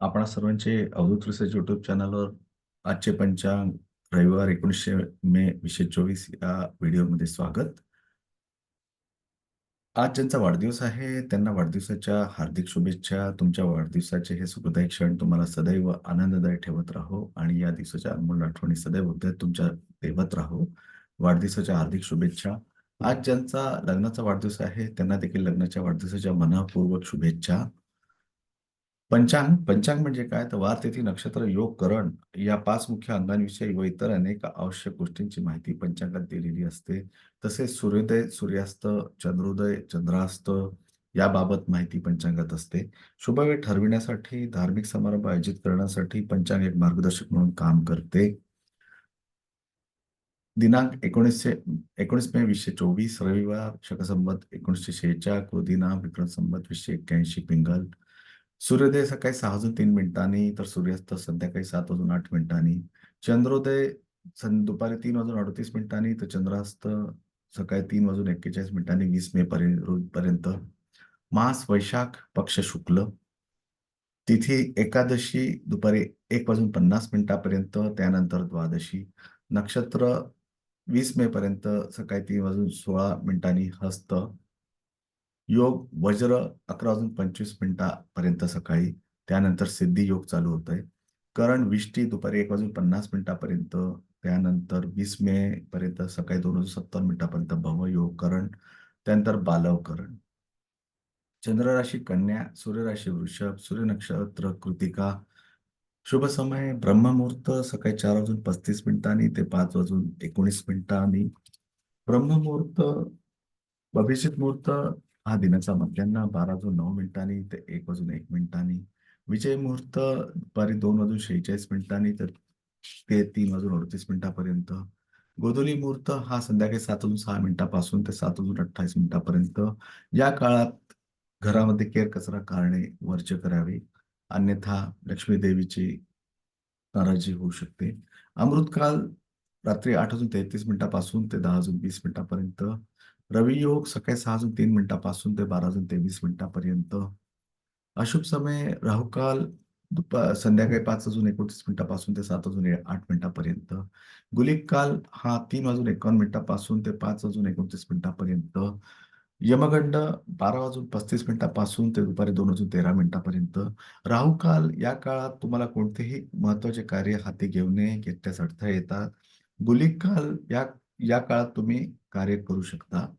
आपण सर्वांचे Avadhoot research YouTube चॅनलवर आजचे पंचांग रविवार एकोणीसशे मे वीसशे चोवीस या व्हिडिओमध्ये स्वागत. आज ज्यांचा वाढदिवस आहे त्यांना वाढदिवसाच्या हार्दिक शुभेच्छा तुमच्या वाढदिवसाचे हे सुखदायी क्षण तुम्हाला सदैव आनंददायी ठेवत राहो आणि या दिवसाच्या अनमोल आठवणी सदैव उद्या तुमच्या देवत राहो. वाढदिवसाच्या हार्दिक शुभेच्छा. आज ज्यांचा लग्नाचा वाढदिवस आहे त्यांना देखील लग्नाच्या वाढदिवसाच्या मनापूर्वक शुभेच्छा. पंचांग पंचांग म्हणजे काय? तर वार तिथी नक्षत्र योग करण या पाच मुख्य अंगांविषयी व इतर अनेक आवश्यक गोष्टींची माहिती पंचांगात दिलेली असते. तसेच सूर्योदय सूर्यास्त चंद्रोदय चंद्रास्त याबाबत माहिती पंचांगात असते. शुभवेळ ठरविण्यासाठी धार्मिक समारंभ आयोजित करण्यासाठी पंचांग एक मार्गदर्शक म्हणून काम करते. दिनांक एकोणीसशे एकोणीस मे वीसशे चोवीस रविवार शकसंबत एकोणीसशे शेहेचाळ कृदिना विक्रम संबत वीसशे एक्क्याऐंशी पिंगल सूर्योदय सकाळी सहा वाजून तीन मिनिटांनी तर सूर्यास्त संध्याकाळी सात वाजून आठ मिनिटांनी. चंद्रोदय सं दुपारी तीन वाजून अडतीस मिनिटांनी तर चंद्रास्त सकाळी तीन वाजून एक्केचाळीस मिनिटांनी वीस मे पर्यंत पर्यंत मास वैशाख पक्ष शुक्ल. तिथी एकादशी दुपारी एक वाजून पन्नास मिनिटापर्यंत त्यानंतर द्वादशी. नक्षत्र वीस मे पर्यंत सकाळी तीन वाजून सोळा मिनिटांनी हस्त. योग वज्र अकरा वाजून पंचवीस मिनिटापर्यंत सकाळी त्यानंतर सिद्धी योग चालू होत आहे करण विष्टी दुपारी एक वाजून पन्नास मिनिटापर्यंत त्यानंतर वीस मे पर्यंत सकाळी दोन वाजून सत्तर मिनिटापर्यंत भव योग करण त्यानंतर बालव करण. चंद्र राशी कन्या सूर्य राशी वृषभ सूर्य नक्षत्र कृतिका शुभ समय ब्रह्ममुहूर्त सकाळी चार वाजून पस्तीस मिनिटांनी ते पाच वाजून एकोणीस मिनिटांनी. ब्रह्ममुहूर्त अभिजित मुहूर्त हा दिनाचा मध्यान्ह बारा वाजून नऊ मिनिटांनी ते एक वाजून एक मिनिटांनी. विजय मुहूर्त दुपारी दोन वाजून शेहेचाळीस मिनिटांनी तर ते तीन वाजून अडतीस मिनिटापर्यंत. गोधुली मुहूर्त हा संध्याकाळी सात वाजून सहा मिनिटापासून ते सात वाजून अठ्ठावीस मिनिटापर्यंत. या काळात घरामध्ये केर कचरा कारणे वर्ज्य करावे. अन्यथा लक्ष्मी देवीची नाराजी होऊ शकते. अमृतकाल रात्री आठ वाजून तेहतीस मिनिटापासून ते दहा वाजून वीस मिनिटापर्यंत. रवियोग सकाळी सहा अजून तीन मिनिटापासून ते बारा अजून तेवीस मिनिटापर्यंत. अशुभ समय राहुकाल दुपार संध्याकाळी पाच अजून एकोणतीस मिनिटापासून ते सात अजून आठ मिनिटापर्यंत. गुलिक काल हा तीन वाजून एकावन्न मिनिटापासून ते पाच अजून एकोणतीस मिनिटापर्यंत. यमगंड बारा वाजून पस्तीस मिनिटापासून ते दुपारी दोन वाजून तेरा मिनिटापर्यंत. राहुकाल या काळात तुम्हाला कोणतेही महत्त्वाचे कार्य हाती घेऊ नये घेतल्यास अडथळा येतात गुलिक काल या या काळात तुम्ही कार्य करू शकता.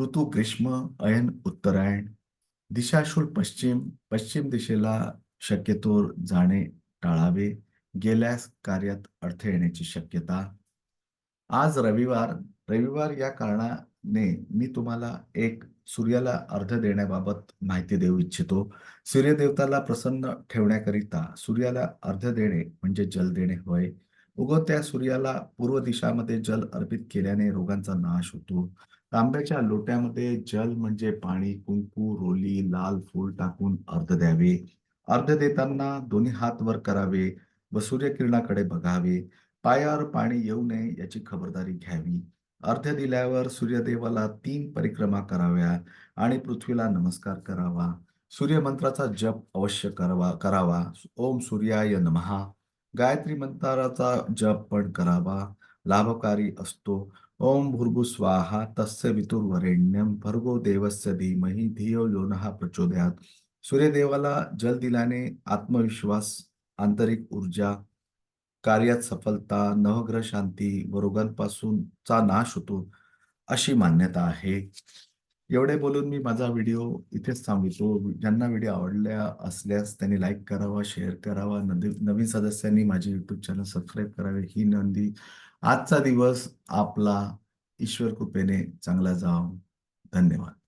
ऋतू ग्रीष्म अयन उत्तरायण दिशाशूल पश्चिम पश्चिम दिशेला शक्यतो जाणे टाळावे गेल्यास कार्यात अडथळे येण्याची शक्यता. आज रविवार रविवार या कारणाने मी तुम्हाला एक सूर्याला अर्ध देण्याबाबत माहिती देऊ इच्छितो. सूर्यदेवताला प्रसन्न ठेवण्याकरिता सूर्याला अर्ध देणे म्हणजे जल देणे होय. उगवत्या सूर्याला पूर्व दिशामध्ये जल अर्पित केल्याने रोगांचा नाश होतो. तांब्याच्या लोट्यामध्ये जल म्हणजे पाणी कुंकू रोली लाल फूल टाकून अर्ध द्यावे. अर्ध देताना दोन्ही हात वर करावे व सूर्यकिरणाकडे बघावे. पायावर पाणी येऊ नये याची खबरदारी घ्यावी. अर्ध दिल्यावर सूर्यदेवाला तीन परिक्रमा कराव्या आणि पृथ्वीला नमस्कार करावा. सूर्यमंत्राचा जप अवश्य करावा करावा. ओम सूर्याय नमहा गायत्री मंत्राचा जप पण करावा. लाभकारी असतो. ओम भूर्गु स्वाहा तस्य वितुर्वरेण्यम भर्गो देवस्य धीमही धियो योनहा प्रचोदयात. सूर्यदेवाला जल दिल्याने आत्मविश्वास आंतरिक ऊर्जा कार्यात सफलता नवग्रह शांती व रोगांपासूनचा नाश होतो अशी मान्यता आहे. एवढे बोलून मी माझा व्हिडिओ इथेच थांबवतो. ज्यांना व्हिडिओ आवडल्या असल्यास त्यांनी लाईक करावा शेअर करावा. नवीन सदस्यांनी माझे युट्यूब चॅनल सबस्क्राईब करावे. ही नंदी आजचा दिवस आपला ईश्वर कृपेने चांगला जाव. धन्यवाद.